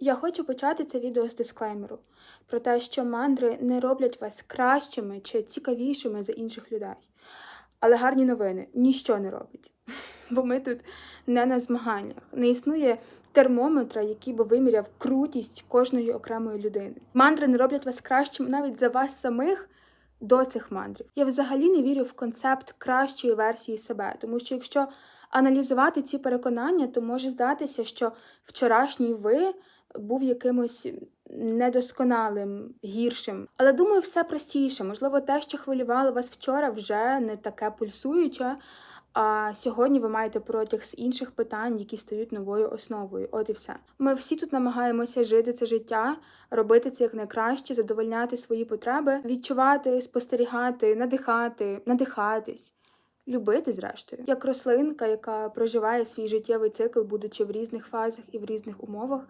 Я хочу почати це відео з дисклеймеру про те, що мандри не роблять вас кращими чи цікавішими за інших людей. Але гарні новини ніщо не робить. Бо ми тут не на змаганнях. Не існує термометра, який би виміряв крутість кожної окремої людини. Мандри не роблять вас кращим навіть за вас самих до цих мандрів. Я взагалі не вірю в концепт кращої версії себе, тому що якщо аналізувати ці переконання, то може здатися, що вчорашній ви був якимось недосконалим, гіршим. Але думаю, все простіше. Можливо, те, що хвилювало вас вчора, вже не таке пульсуюче. А сьогодні ви маєте протяг з інших питань, які стають новою основою. От і все. Ми всі тут намагаємося жити це життя, робити це як найкраще, задовольняти свої потреби, відчувати, спостерігати, надихати, надихатись. Любити, зрештою, як рослинка, яка проживає свій життєвий цикл, будучи в різних фазах і в різних умовах,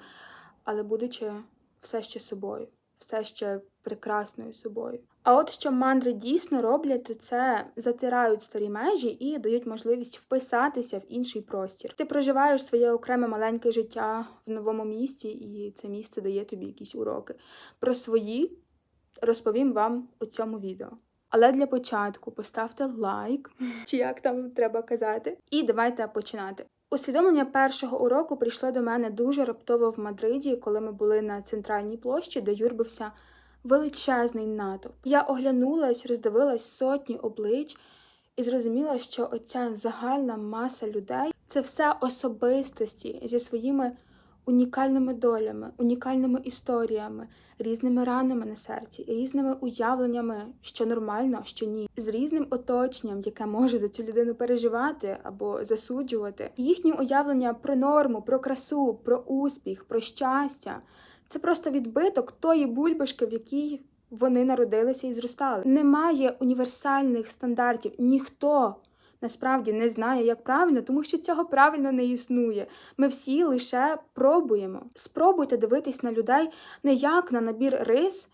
але будучи все ще собою, все ще прекрасною собою. А от що мандри дійсно роблять, то це затирають старі межі і дають можливість вписатися в інший простір. Ти проживаєш своє окреме маленьке життя в новому місті, і це місце дає тобі якісь уроки. Про свої розповім вам у цьому відео. Але для початку поставте лайк, чи як там треба казати, і давайте починати. Усвідомлення першого уроку прийшло до мене дуже раптово в Мадриді, коли ми були на центральній площі, де юрбився величезний натовп. Я оглянулась, роздивилась сотні облич і зрозуміла, що оця загальна маса людей це все особистості зі своїми унікальними долями, унікальними історіями, різними ранами на серці, різними уявленнями, що нормально, що ні, з різним оточенням, яке може за цю людину переживати або засуджувати. Їхні уявлення про норму, про красу, про успіх, про щастя. Це просто відбиток тої бульбашки, в якій вони народилися і зростали. Немає універсальних стандартів. Ніхто насправді не знає, як правильно, тому що цього правильно не існує. Ми всі лише пробуємо. Спробуйте дивитись на людей не як на набір рис,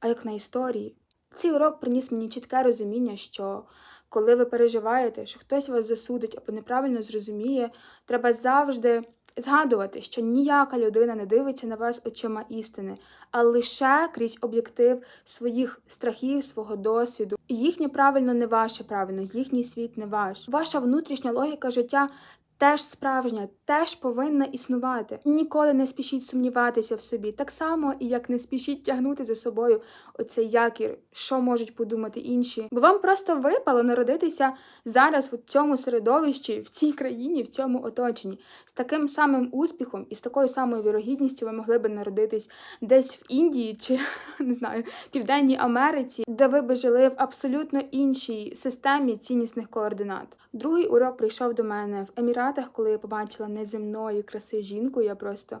а як на історії. Цей урок приніс мені чітке розуміння, що коли ви переживаєте, що хтось вас засудить або неправильно зрозуміє, треба завжди згадувати, що ніяка людина не дивиться на вас очима істини, а лише крізь об'єктив своїх страхів, свого досвіду. Їхнє правильно не ваше правильно, їхній світ не ваш. Ваша внутрішня логіка життя. Теж справжня, теж повинна існувати. Ніколи не спішіть сумніватися в собі, так само і як не спішіть тягнути за собою оцей якір, що можуть подумати інші. Бо вам просто випало народитися зараз в цьому середовищі, в цій країні, в цьому оточенні. З таким самим успіхом і з такою самою вірогідністю ви могли би народитись десь в Індії чи не знаю, Південній Америці, де ви би жили в абсолютно іншій системі ціннісних координат. Другий урок прийшов до мене в Еміратах, коли я побачила неземної краси жінку. Я просто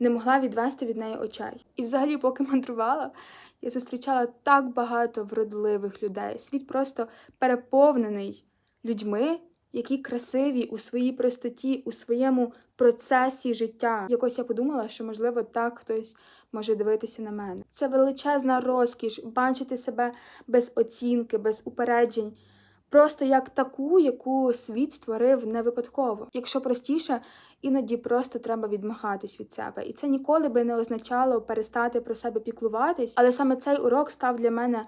не могла відвести від неї очей. І, взагалі, поки мандрувала, я зустрічала так багато вродливих людей. Світ просто переповнений людьми, які красиві у своїй простоті, у своєму процесі життя. Якось я подумала, що можливо так хтось може дивитися на мене. Це величезна розкіш бачити себе без оцінки, без упереджень. Просто як таку, яку світ створив не випадково. Якщо простіше, іноді просто треба відмагатись від себе. І це ніколи би не означало перестати про себе піклуватись. Але саме цей урок став для мене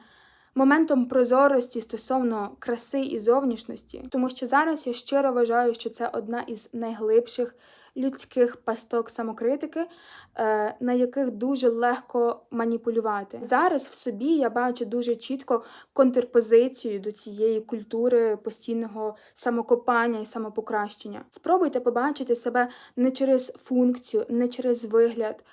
моментом прозорості стосовно краси і зовнішності, тому що зараз я щиро вважаю, що це одна із найглибших людських пасток самокритики, е, на яких дуже легко маніпулювати. Зараз в собі я бачу дуже чітко контрпозицію до цієї культури постійного самокопання і самопокращення. Спробуйте побачити себе не через функцію, не через вигляд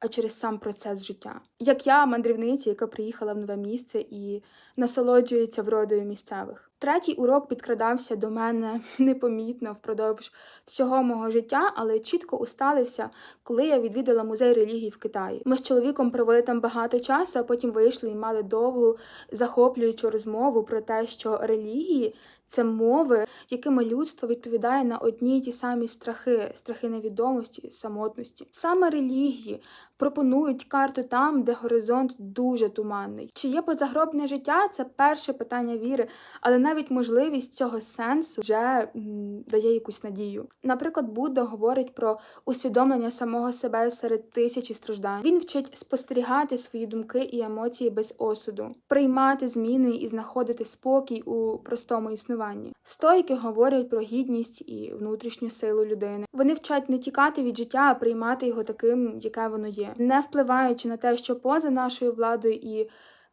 а через сам процес життя. Як я, мандрівниця, яка приїхала в нове місце і насолоджується вродою місцевих. Третій урок підкрадався до мене непомітно впродовж всього мого життя, але чітко усталився, коли я відвідала музей релігії в Китаї. Ми з чоловіком провели там багато часу, а потім вийшли і мали довгу захоплюючу розмову про те, що релігії це мови, якими людство відповідає на одні й ті самі страхи, страхи невідомості, самотності. Саме релігії пропонують карту там, де горизонт дуже туманний. Чи є позагробне життя? Це перше питання віри, але навіть можливість цього сенсу вже дає якусь надію. Наприклад, Будда говорить про усвідомлення самого себе серед тисячі страждань. Він вчить спостерігати свої думки і емоції без осуду, приймати зміни і знаходити спокій у простому існуванні. Стоїки говорять про гідність і внутрішню силу людини. Вони вчать не тікати від життя, а приймати його таким, яке воно є, не впливаючи на те, що поза нашою владою і.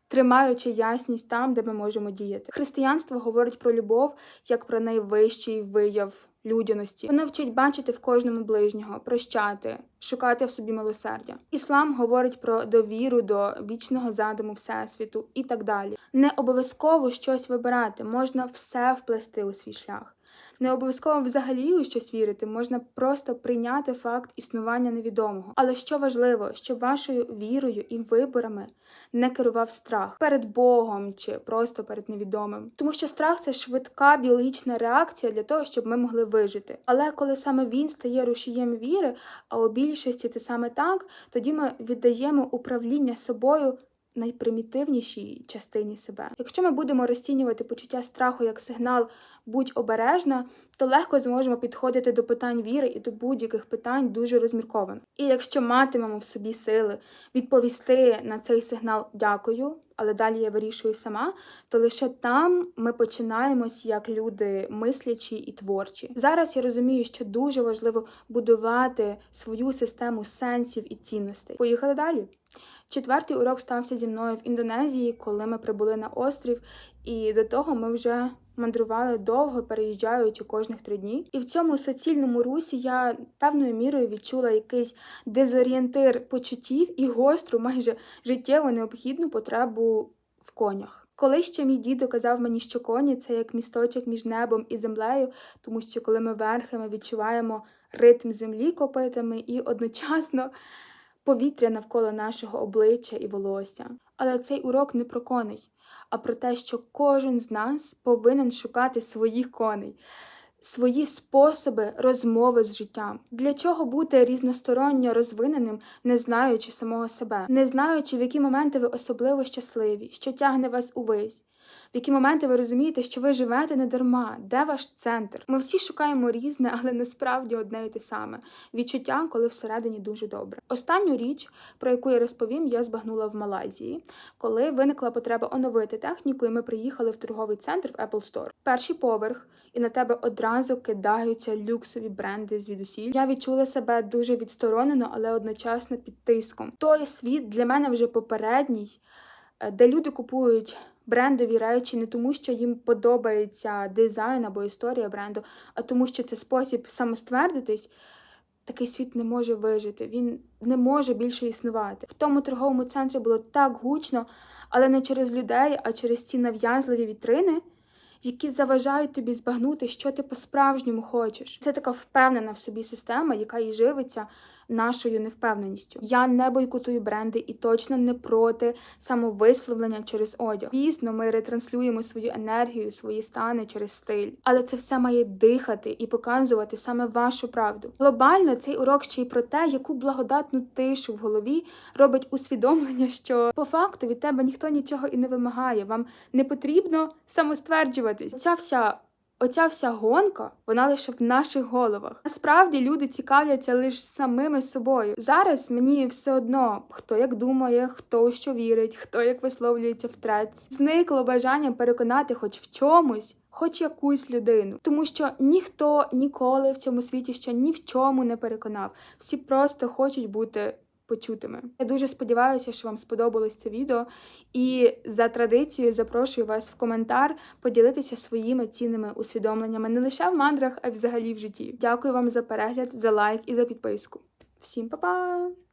Тримаючи ясність там, де ми можемо діяти. Християнство говорить про любов як про найвищий вияв людяності. Воно вчить бачити в кожному ближнього, прощати, шукати в собі милосердя. Іслам говорить про довіру до вічного задуму всесвіту і так далі. Не обов'язково щось вибирати, можна все вплести у свій шлях. Не обов'язково взагалі у щось вірити, можна просто прийняти факт існування невідомого. Але що важливо, щоб вашою вірою і виборами не керував страх перед Богом чи просто перед невідомим. Тому що страх це швидка біологічна реакція для того, щоб ми могли вижити. Але коли саме він стає рушієм віри, а у більшості це саме так, тоді ми віддаємо управління собою найпримітивнішій частині себе. Якщо ми будемо розцінювати почуття страху як сигнал будь обережна, то легко зможемо підходити до питань віри і до будь-яких питань дуже розмірковано. І якщо матимемо в собі сили відповісти на цей сигнал дякую, але далі я вирішую сама, то лише там ми починаємось як люди мислячі і творчі. Зараз я розумію, що дуже важливо будувати свою систему сенсів і цінностей. Поїхали далі. Четвертий урок стався зі мною в Індонезії, коли ми прибули на острів, і до того ми вже мандрували довго, переїжджаючи кожних три дні. І в цьому суцільному русі я певною мірою відчула якийсь дезорієнтир почуттів і гостру, майже життєво необхідну потребу в конях. Коли ще мій дідо казав мені, що коні це як місточок між небом і землею, тому що коли ми верхи, ми відчуваємо ритм землі копитами і одночасно повітря навколо нашого обличчя і волосся. Але цей урок не про коней, а про те, що кожен з нас повинен шукати своїх коней, свої способи розмови з життям. Для чого бути різносторонньо розвиненим, не знаючи самого себе, не знаючи, в які моменти ви особливо щасливі, що тягне вас увесь. В які моменти ви розумієте, що ви живете не дарма, де ваш центр? Ми всі шукаємо різне, але насправді одне і те саме відчуття, коли всередині дуже добре. Останню річ, про яку я розповім, я збагнула в Малайзії, коли виникла потреба оновити техніку, і ми приїхали в торговий центр в Apple Store. Перший поверх, і на тебе одразу кидаються люксові бренди звідусіль. Я відчула себе дуже відсторонено, але одночасно під тиском. Той світ для мене вже попередній, е, де люди купують брендові речі не тому, що їм подобається дизайн або історія бренду, а тому, що це спосіб самоствердитись. Такий світ не може вижити, він не може більше існувати. В тому торговому центрі було так гучно, але не через людей, а через ці нав'язливі вітрини, які заважають тобі збагнути, що ти по-справжньому хочеш. Це така впевнена в собі система, яка і живиться нашою невпевненістю. Я не бойкотую бренди і точно не проти самовисловлення через одяг. Звісно, ми ретранслюємо свою енергію, свої стани через стиль, але це все має дихати і показувати саме вашу правду. Глобально цей урок ще й про те, яку благодатну тишу в голові робить усвідомлення, що по факту від тебе ніхто нічого і не вимагає. Вам не потрібно самостверджуватись. Ця вся Оця вся гонка, вона лише в наших головах. Насправді люди цікавляться лише самими собою. Зараз мені все одно, хто як думає, хто що вірить, хто як висловлюється в трец. Зникло бажання переконати хоч в чомусь. Хоч якусь людину, тому що ніхто ніколи в цьому світі ще ні в чому не переконав. Всі просто хочуть бути почутими. Я дуже сподіваюся, що вам сподобалось це відео, і за традицією запрошую вас в коментар поділитися своїми цінними усвідомленнями не лише в мандрах, а й взагалі в житті. Дякую вам за перегляд, за лайк і за підписку. Всім па-па!